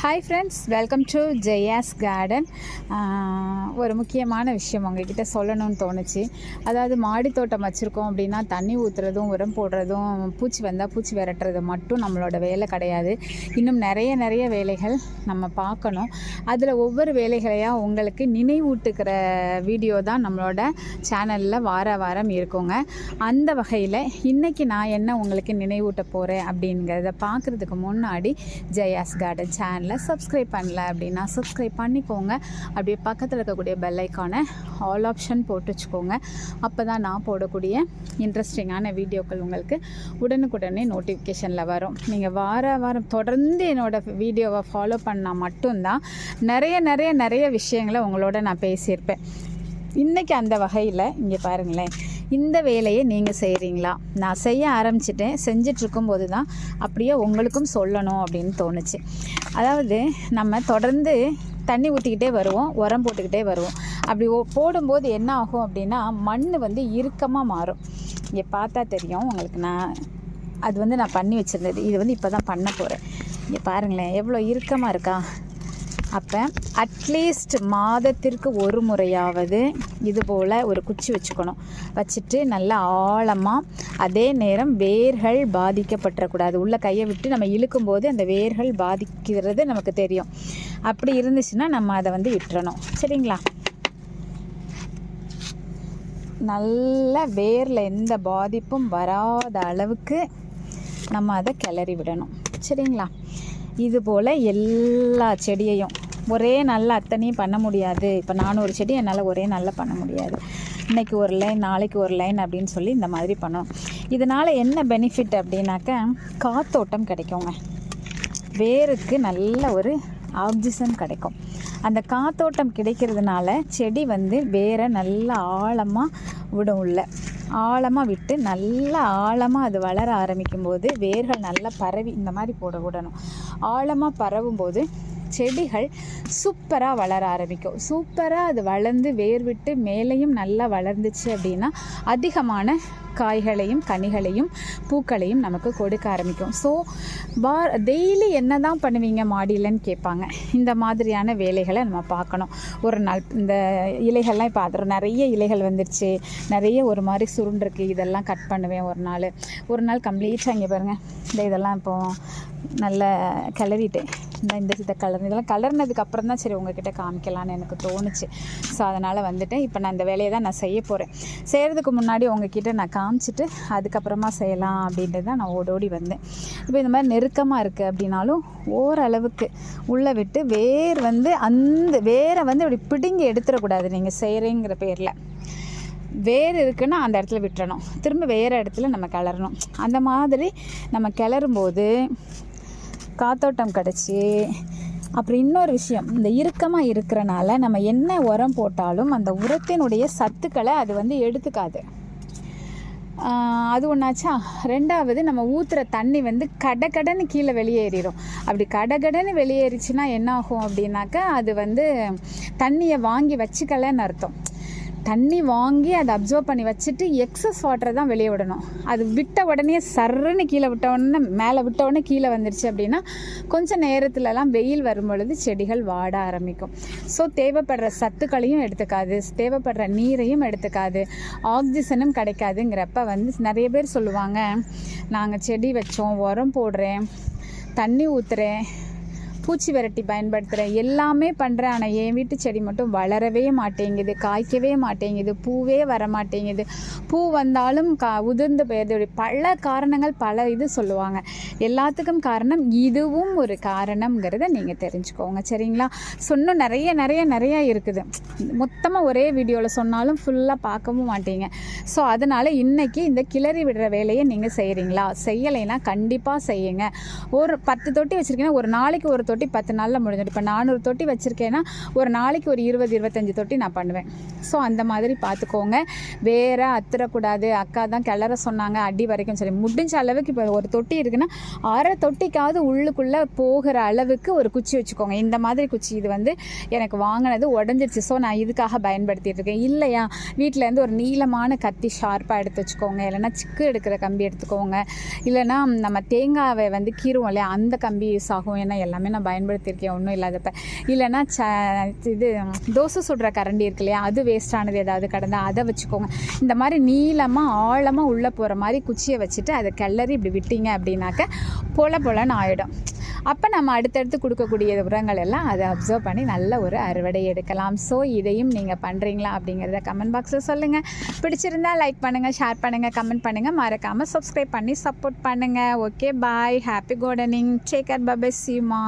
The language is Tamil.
Hi friends welcome to Jaya's garden ஒரு முக்கியமான விஷயம் உங்ககிட்ட சொல்லணும்னு தோணுச்சு. அதாவது மாடி தோட்டம் வச்சுருக்கோம் அப்படின்னா தண்ணி ஊற்றுறதும் உரம் போடுறதும் பூச்சி வந்தால் பூச்சி விரட்டுறது மட்டும் நம்மளோட வேலை கிடையாது. இன்னும் நிறைய நிறைய வேலைகள் நம்ம பார்க்கணும். அதில் ஒவ்வொரு வேலைகளையாக உங்களுக்கு நினைவூட்டுக்கிற வீடியோ தான் நம்மளோட சேனலில் வார வாரம் இருக்குங்க. அந்த வகையில் இன்றைக்கி நான் என்ன உங்களுக்கு நினைவூட்ட போகிறேன் அப்படிங்கிறத பார்க்குறதுக்கு முன்னாடி ஜெயாஸ் கார்டன் சேனல் சப்ஸ்கிரைப் பண்ணல அப்படின்னா சப்ஸ்கிரைப் பண்ணிக்கோங்க. அப்படியே பக்கத்தில் இருக்கக்கூடிய பெல் ஐக்கானை ஆல் ஆப்ஷன் போட்டு வச்சுக்கோங்க. அப்போ தான் நான் போடக்கூடிய இன்ட்ரெஸ்டிங்கான வீடியோக்கள் உங்களுக்கு உடனுக்குடனே நோட்டிஃபிகேஷனில் வரும். நீங்கள் வார வாரம் தொடர்ந்து என்னோடய வீடியோவை ஃபாலோ பண்ணால் மட்டும்தான் நிறைய நிறைய நிறைய விஷயங்களை உங்களோட நான் பேசியிருப்பேன். இன்றைக்கி அந்த வகையில் இங்கே பாருங்களேன். இந்த வேலையை நீங்கள் செய்கிறீங்களா நான் செய்ய ஆரம்பிச்சிட்டேன். செஞ்சிட்ருக்கும்போது தான் அப்படியே உங்களுக்கும் சொல்லணும் அப்படின்னு தோணுச்சு. அதாவது நம்ம தொடர்ந்து தண்ணி ஊற்றிக்கிட்டே வருவோம் உரம் போட்டுக்கிட்டே வருவோம். அப்படி ஓ- போடும்போது என்ன ஆகும் அப்படின்னா மண் வந்து இறுக்கமாக மாறும். இங்கே பார்த்தா தெரியும் உங்களுக்கு நான் அது வந்து நான் பண்ணி வச்சுருந்தது. இது வந்து இப்போ தான் பண்ண போகிறேன் இங்கே பாருங்களேன் எவ்வளோ இறுக்கமாக இருக்கா? அப்போ அட்லீஸ்ட் மாதத்திற்கு ஒரு முறையாவது இது போல் ஒரு குச்சி வச்சுக்கணும். வச்சுட்டு நல்லா ஆழமாக அதே நேரம் வேர்கள் பாதிக்கப்பட்டுறக்கூடாது. உள்ள கையை விட்டு நம்ம இழுக்கும்போது அந்த வேர்கள் பாதிக்கிறது நமக்கு தெரியும். அப்படி இருந்துச்சுன்னா நம்ம அதை வந்து விட்டுறணும் சரிங்களா? நல்ல வேரில் எந்த பாதிப்பும் வராத அளவுக்கு நம்ம அதை கிளறி விடணும். சரிங்களா? இது போல் எல்லா செடியையும் ஒரே நல்ல அத்தனையும் பண்ண முடியாது. இப்போ நானூறு செடி என்னால் ஒரே நல்லா பண்ண முடியாது. இன்னைக்கு ஒரு லைன் நாளைக்கு ஒரு லைன் அப்படின்னு சொல்லி இந்த மாதிரி பண்ணணும். இதனால் என்ன பெனிஃபிட் அப்படின்னாக்க காத்தோட்டம் கிடைக்குங்க. வேருக்கு நல்ல ஒரு ஆக்சிஜன் கிடைக்கும். அந்த காத்தோட்டம் கிடைக்கிறதுனால செடி வந்து வேரை நல்லா ஆழமாக விடும் உள்ள. ஆழமாக விட்டு நல்லா ஆழமாக அது வளர ஆரம்பிக்கும் போது வேர்கள் நல்லா பரவி இந்த மாதிரி போட விடணும். ஆழமாக பரவும் போது செடிகள் சூப்பராக வளர ஆரம்பிக்கும். சூப்பராக அது வளர்ந்து வேர் விட்டு மேலேயும் நல்லா வளர்ந்துச்சு அப்படின்னா அதிகமான காய்களையும் கனிகளையும் பூக்களையும் நமக்கு கொடுக்க ஆரம்பிக்கும். ஸோ வார் டெய்லி என்ன தான் பண்ணுவீங்க மாடியிலன்னு கேட்பாங்க. இந்த மாதிரியான வேலைகளை நம்ம பார்க்கணும். ஒரு நாள் இந்த இலைகள்லாம் இப்போ அதில் நிறைய இலைகள் வந்துருச்சு. நிறைய ஒரு மாதிரி சுருண்டிருக்கு. இதெல்லாம் கட் பண்ணுவேன் ஒரு நாள். ஒரு நாள் கம்ப்ளீட்டாக இங்கே பாருங்கள் இந்த இதெல்லாம் இப்போ நல்ல கிளறிட்டேன். இந்த இந்த இதை கலர். இதெல்லாம் கலர்னதுக்கு அப்புறம் தான் சரி உங்ககிட்ட காமிக்கலான்னு எனக்கு தோணுச்சு. ஸோ அதனால் வந்துட்டு இப்போ நான் இந்த வேலையை தான் நான் செய்ய போகிறேன் செய்கிறதுக்கு முன்னாடி உங்ககிட்ட நான் காமிச்சிட்டு அதுக்கப்புறமா செய்யலாம் அப்படின்ட்டு தான் நான் ஓடோடி வந்தேன். இப்போ இந்த மாதிரி நெருக்கமாக இருக்குது அப்படின்னாலும் ஓரளவுக்கு உள்ளே விட்டு வேர் வந்து அந்த வேரை வந்து இப்படி பிடுங்கி எடுத்துடக்கூடாது நீங்கள் செய்கிறேங்கிற பேரில். வேர் இருக்குன்னா அந்த இடத்துல விட்டுறணும். திரும்ப வேறு இடத்துல நம்ம கிளறணும். அந்த மாதிரி நம்ம கிளறும்போது காத்தோட்டம் கிடச்சி அப்புறம் இன்னொரு விஷயம் இந்த இறுக்கமாக இருக்கிறனால நம்ம என்ன உரம் போட்டாலும் அந்த உரத்தினுடைய சத்துக்களை அது வந்து எடுத்துக்காது. அது ஒன்றாச்சா ரெண்டாவது நம்ம ஊற்றுற தண்ணி வந்து கடகடன்னு கீழே வெளியேறிடும் அப்படி கடகடன்னு வெளியேறிச்சுன்னா என்ன ஆகும் அப்படின்னாக்கா அது வந்து தண்ணியை வாங்கி வச்சுக்கலன்னு அர்த்தம். தண்ணி வாங்கி அதை அப்சர்வ் பண்ணி வச்சுட்டு எக்ஸஸ் வாட்டரை தான் வெளியே விடணும். அது விட்ட உடனே சர்ன்னு கீழே விட்ட உடனே மேலே விட்ட உடனே கீழே வந்துருச்சு அப்படின்னா கொஞ்சம் நேரத்துலலாம் வெயில் வரும் பொழுது செடிகள் வாட ஆரம்பிக்கும். ஸோ தேவைப்படுற சத்துக்களையும் எடுத்துக்காது. தேவைப்படுற நீரையும் எடுத்துக்காது. ஆக்சிஜனும் கிடைக்காதுங்கிறப்ப வந்து நிறைய பேர் சொல்லுவாங்க நாங்கள் செடி வச்சோம் உரம் போடுறேன் தண்ணி ஊற்றுறேன் பூச்சி விரட்டி பயன்படுத்துகிறேன் எல்லாமே பண்ணுறேன் ஆனால் என் வீட்டு செடி மட்டும் வளரவே மாட்டேங்குது காய்க்கவே மாட்டேங்குது பூவே வர மாட்டேங்குது பூ வந்தாலும் கா உதிர்ந்து போயிடுது பல காரணங்கள் பல இது சொல்லுவாங்க. எல்லாத்துக்கும் காரணம் இதுவும் ஒரு காரணம்ங்கிறத நீங்கள் தெரிஞ்சுக்கோங்க சரிங்களா? சொன்னும் நிறைய நிறைய நிறைய இருக்குது. மொத்தமாக ஒரே வீடியோவில் சொன்னாலும் ஃபுல்லாக பார்க்கவும் மாட்டீங்க. ஸோ அதனால் இன்றைக்கி இந்த கிளறி விடுற வேலையை நீங்கள் செய்கிறீங்களா செய்யலைன்னா கண்டிப்பாக செய்யுங்க. ஒரு பத்து தொட்டி வச்சுருக்கீங்கன்னா ஒரு நாளைக்கு ஒரு தொட்டி பத்து நாளில் முடிஞ்சிடும். இப்போ நானூறு தொட்டி வச்சுருக்கேன்னா ஒரு நாளைக்கு ஒரு இருபது இருபத்தஞ்சி தொட்டி நான் பண்ணுவேன். ஸோ அந்த மாதிரி பார்த்துக்கோங்க வேற அத்துறக்கூடாது. அக்கா தான் கிளற சொன்னாங்க அடி வரைக்கும் சரி முடிஞ்ச அளவுக்கு இப்போ ஒரு தொட்டி இருக்குன்னா அரை தொட்டிக்காவது உள்ளுக்குள்ளே போகிற அளவுக்கு ஒரு குச்சி வச்சுக்கோங்க. இந்த மாதிரி குச்சி இது வந்து எனக்கு வாங்கினது உடஞ்சிருச்சு. ஸோ நான் இதுக்காக பயன்படுத்திட்டு இருக்கேன். இல்லையா? வீட்டிலேருந்து ஒரு நீளமான கத்தி ஷார்ப்பாக எடுத்து வச்சுக்கோங்க. இல்லைன்னா சிக்கு எடுக்கிற கம்பி எடுத்துக்கோங்க. இல்லைன்னா நம்ம தேங்காவை வந்து கீறுவோம் இல்லையா அந்த கம்பி யூஸ் ஆகும். ஏன்னா எல்லாமே நான் பயன்படுத்தியிருக்கேன் ஒன்றும் இல்லாதப்ப. இல்லைன்னா ச இது தோசை சுடுற கரண்டி இருக்கு இல்லையா அது வேஸ்டானது ஏதாவது கிடந்தா அதை வச்சுக்கோங்க. இந்த மாதிரி நீளமாக ஆழமாக உள்ளே போகிற மாதிரி குச்சியை வச்சுட்டு அதை கிளறி இப்படி விட்டீங்க அப்படின்னாக்க பொல பொலன்னு ஆகிடும் அப்போ நம்ம அடுத்தடுத்து கொடுக்கக்கூடிய உரங்கள் எல்லாம் அதை அப்சர்வ் பண்ணி நல்ல ஒரு அறுவடை எடுக்கலாம். ஸோ இதையும் நீங்கள் பண்ணுறீங்களா அப்படிங்கிறத கமெண்ட் பாக்ஸில் சொல்லுங்கள் பிடிச்சிருந்தா லைக் பண்ணுங்கள் ஷேர் பண்ணுங்கள் கமெண்ட் பண்ணுங்கள் மறக்காமல் சப்ஸ்கிரைப் பண்ணி சப்போர்ட் பண்ணுங்கள் okay bye happy gardening take care bye bye Seema